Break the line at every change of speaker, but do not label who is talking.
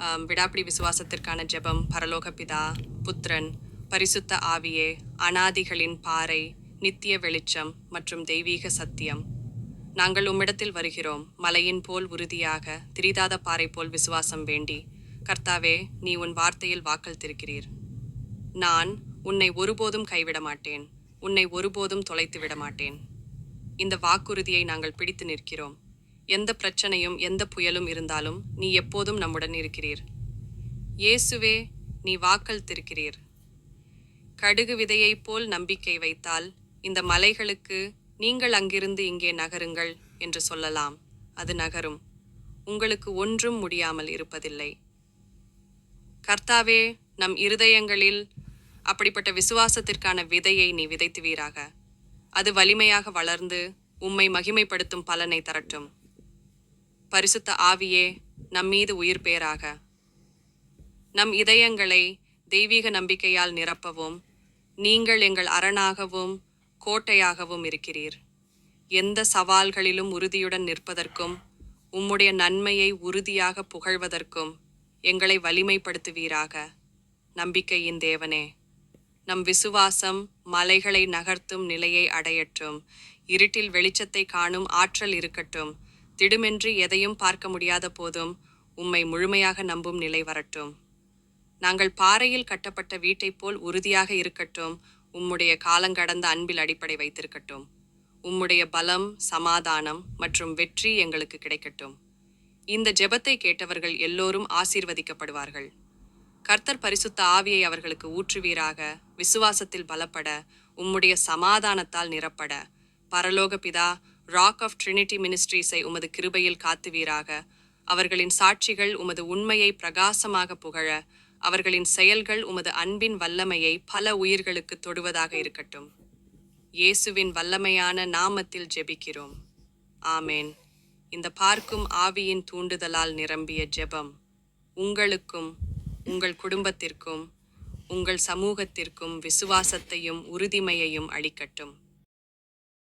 விடாப்பிடி விசுவாசத்திற்கான ஜெபம் பரலோக பிதா புத்திரன் பரிசுத்த ஆவியே அனாதிகளின் பாறை நித்திய வெளிச்சம் மற்றும் தெய்வீக சத்தியம். நாங்கள் உம்மிடத்தில் வருகிறோம். மலையின் போல் உறுதியாக திரிதாத பாறை போல் விசுவாசம் வேண்டி. கர்த்தாவே நீ உன் வார்த்தையில் வாக்களித்திருக்கிறீர் நான் உன்னை ஒருபோதும் கைவிட மாட்டேன். உன்னை ஒருபோதும் தொலைத்து விட மாட்டேன். இந்த வாக்குறுதியை நாங்கள் பிடித்து நிற்கிறோம். எந்த பிரச்சனையும் எந்த புயலும் இருந்தாலும் நீ எப்போதும் நம்முடன் இருக்கிறீர். இயேசுவே நீ வாக்கள் திருக்கிறீர் கடுகு விதையைப் போல் நம்பிக்கை வைத்தால் இந்த மலைகளுக்கு நீங்கள் அங்கிருந்து இங்கே நகருங்கள் என்று சொல்லலாம். அது நகரும். உங்களுக்கு ஒன்றும் முடியாமல் இருப்பதில்லை. கர்த்தாவே நம் இருதயங்களில் அப்படிப்பட்ட விசுவாசத்திற்கான விதையை நீ விதைத்துவீராக. அது வலிமையாக வளர்ந்து உம்மை மகிமைப்படுத்தும் பலனை தரட்டும். பரிசுத்த ஆவியே நம்மீது உயிர் பேராக. நம் இதயங்களை தெய்வீக நம்பிக்கையால் நிரப்பவும் நீங்கள் எங்கள் அரணாகவும் கோட்டையாகவும் இருக்கிறீர். எந்த சவால்களிலும் உறுதியுடன் நிற்பதற்கும் உம்முடைய நன்மையை உறுதியாக புகழ்வதற்கும் எங்களை வலிமைப்படுத்துவீராக. நம்பிக்கையின் தேவனே நம் விசுவாசம் மலைகளை நகர்த்தும் நிலையை அடையட்டும். இருட்டில் வெளிச்சத்தை காணும் ஆற்றல் இருக்கட்டும். திடுமென்று எதையும் பார்க்க முடியாத போதும் உம்மை முழுமையாக நம்பும் நிலை வரட்டும். நாங்கள் பாறையில் கட்டப்பட்ட வீட்டைப் போல் உறுதியாக இருக்கட்டும். உம்முடைய காலங்கடந்த அன்பில் அடிப்படை வைத்திருக்கட்டும். உம்முடைய பலம் சமாதானம் மற்றும் வெற்றி எங்களுக்கு கிடைக்கட்டும். இந்த ஜெபத்தை கேட்டவர்கள் எல்லோரும் ஆசீர்வதிக்கப்படுவார்கள். கர்த்தர் பரிசுத்த ஆவியை அவர்களுக்கு ஊற்றுவீராக. விசுவாசத்தில் பலப்பட. உம்முடைய சமாதானத்தால் நிரப்பட. பரலோக பிதா ராக் ஆஃப் ட்ரினிட்டி மினிஸ்ட்ரீஸை உமது கிருபையில் காத்துவீராக. அவர்களின் சாட்சிகள் உமது உண்மையை பிரகாசமாக புகழ அவர்களின் செயல்கள் உமது அன்பின் வல்லமையை பல உயிர்களுக்கு தொடுவதாக இருக்கட்டும். இயேசுவின் வல்லமையான நாமத்தில் ஜெபிக்கிறோம். ஆமேன். இந்த பார்க்கும் ஆவியின் தூண்டுதலால் நிரம்பிய ஜெபம் உங்களுக்கும் உங்கள் குடும்பத்திற்கும் உங்கள் சமூகத்திற்கும் விசுவாசத்தையும் உறுதிமையையும் அளிக்கட்டும்.